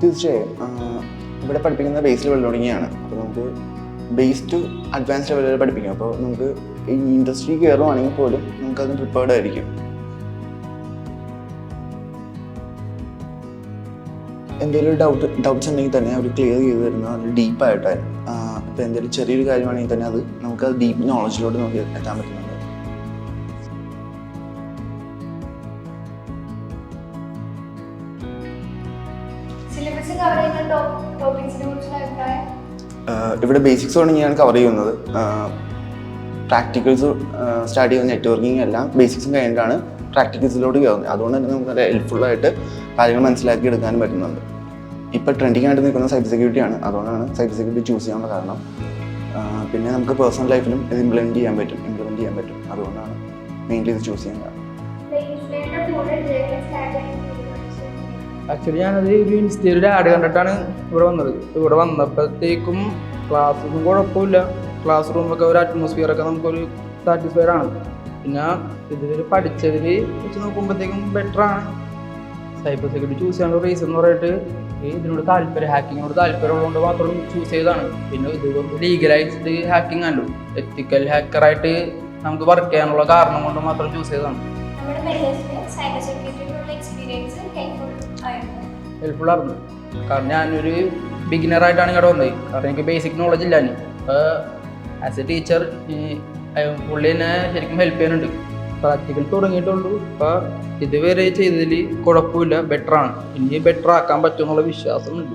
തീർച്ചയായും ഇവിടെ പഠിപ്പിക്കുന്ന ബേസ് ലെവൽ തുടങ്ങിയാണ്. അപ്പോൾ നമുക്ക് ബേസ് ടു അഡ്വാൻസ് ലെവൽ വരെ പഠിപ്പിക്കും. അപ്പോൾ നമുക്ക് ഈ ഇൻഡസ്ട്രി കയറുവാണെങ്കിൽ പോലും നമുക്ക് അതിന് പ്രിപ്പയർഡ് ആയിരിക്കും. എന്തെങ്കിലും ഡൗട്ട് ഡൗട്ട്സ് ഉണ്ടെങ്കിൽ തന്നെ അവർ ക്ലിയർ ചെയ്ത് തരുന്നത് നല്ല ഡീപ്പായിട്ടായിരുന്നു ഇപ്പോൾ എന്തെങ്കിലും ചെറിയൊരു കാര്യമാണെങ്കിൽ തന്നെ അത് നമുക്ക് അത് ഡീപ്പ് നോളജിലോട്ട് നമുക്ക് എത്താൻ പറ്റുന്നുണ്ട്. സിലബസ് കവർ ചെയ്യുന്ന ടോപ്പിക്സിനെ കുറിച്ചുള്ള അഭിപ്രായം? ആഹ് ഇവിടെ ബേസിക്സ് ഞാൻ കവർ ചെയ്യുന്നത്. പ്രാക്ടിക്കൽസ് സ്റ്റാർട്ട് ചെയ്യുന്ന നെറ്റ്വർക്കിംഗ് എല്ലാം ബേസിക്സും കഴിഞ്ഞിട്ടാണ് പ്രാക്ടിക്കൽസിലോട്ട് കയറുന്നത് അതുകൊണ്ട് തന്നെ നമുക്ക് നല്ല ഹെൽപ്ഫുള്ളായിട്ട് കാര്യങ്ങൾ മനസ്സിലാക്കി എടുക്കാനും പറ്റുന്നുണ്ട്. ഇപ്പോൾ ട്രെൻഡിങ് ആയിട്ട് നിൽക്കുന്ന സൈബർ സെക്യൂരിറ്റി ആണ്. അതുകൊണ്ടാണ് സൈബർ സെക്യൂരിറ്റി ചൂസ് ചെയ്യാനുള്ള കാരണം. പിന്നെ നമുക്ക് പേഴ്സണൽ ലൈഫിലും ഇത് ഇംപ്ലിമെന്റ് ചെയ്യാൻ പറ്റും. ഇംപ്ലിമെന്റ് ചെയ്യാൻ പറ്റും. അതുകൊണ്ടാണ് മെയിൻലി ഇത് ചൂസ് ചെയ്യാൻ കാരണം ആക്ച്വലി ഞാനത് ഒരു ഇൻസ്റ്റയിൽ ആഡ് കണ്ടിട്ടാണ് ഇവിടെ വന്നത്. ഇവിടെ വന്നപ്പോഴത്തേക്കും ക്ലാസ്സൊന്നും കുഴപ്പമില്ല. ക്ലാസ് റൂമൊക്കെ ഒരു അറ്റ്മോസ്ഫിയർ ഒക്കെ നമുക്കൊരു സാറ്റിസ്ഫൈഡ് ആണ്. പിന്നെ ഇതിൽ പഠിച്ചതിൽ വെച്ച് നോക്കുമ്പോഴത്തേക്കും ബെറ്റർ ആണ്. സൈബർ സെക്യൂരിറ്റി ചൂസ് ചെയ്യാനുള്ള റീസൺ എന്ന് പറഞ്ഞിട്ട് ഇതിനോട് താല്പര്യം ഹാക്കിങ്ങിനോട് താല്പര്യമുള്ളതുകൊണ്ട് മാത്രം ചൂസ് ചെയ്തതാണ്. പിന്നെ ഇത് ലീഗലൈസ്ഡ് ഹാക്കിംഗ് ആണല്ലോ എത്തിക്കൽ ഹാക്കറായിട്ട് നമുക്ക് വർക്ക് ചെയ്യാനുള്ള കാരണം കൊണ്ട് മാത്രം ചൂസ് ചെയ്തതാണ്. സൈബർ സെക്യൂരിറ്റിയിലുള്ള എക്സ്പീരിയൻസ് ആയിരുന്നു. കാരണം ഞാനൊരു ബിഗിനർ ആയിട്ടാണ് ഇവിടെ വന്നത്. കാരണം എനിക്ക് ബേസിക് നോളജ് ഇല്ല അപ്പോൾ ആസ് എ ടീച്ചർ പുള്ളി എന്നെ ശരിക്കും ഹെൽപ്പ് ചെയ്യാനുണ്ട് പ്രാക്ടിക്കൽ തുടങ്ങിയിട്ടുള്ളൂ. അപ്പോൾ ഇതുവരെ ചെയ്തതിൽ കുഴപ്പമില്ല. ബെറ്ററാണ് ഇനി ബെറ്റർ ആക്കാൻ പറ്റുമെന്നുള്ള വിശ്വാസമുണ്ട്.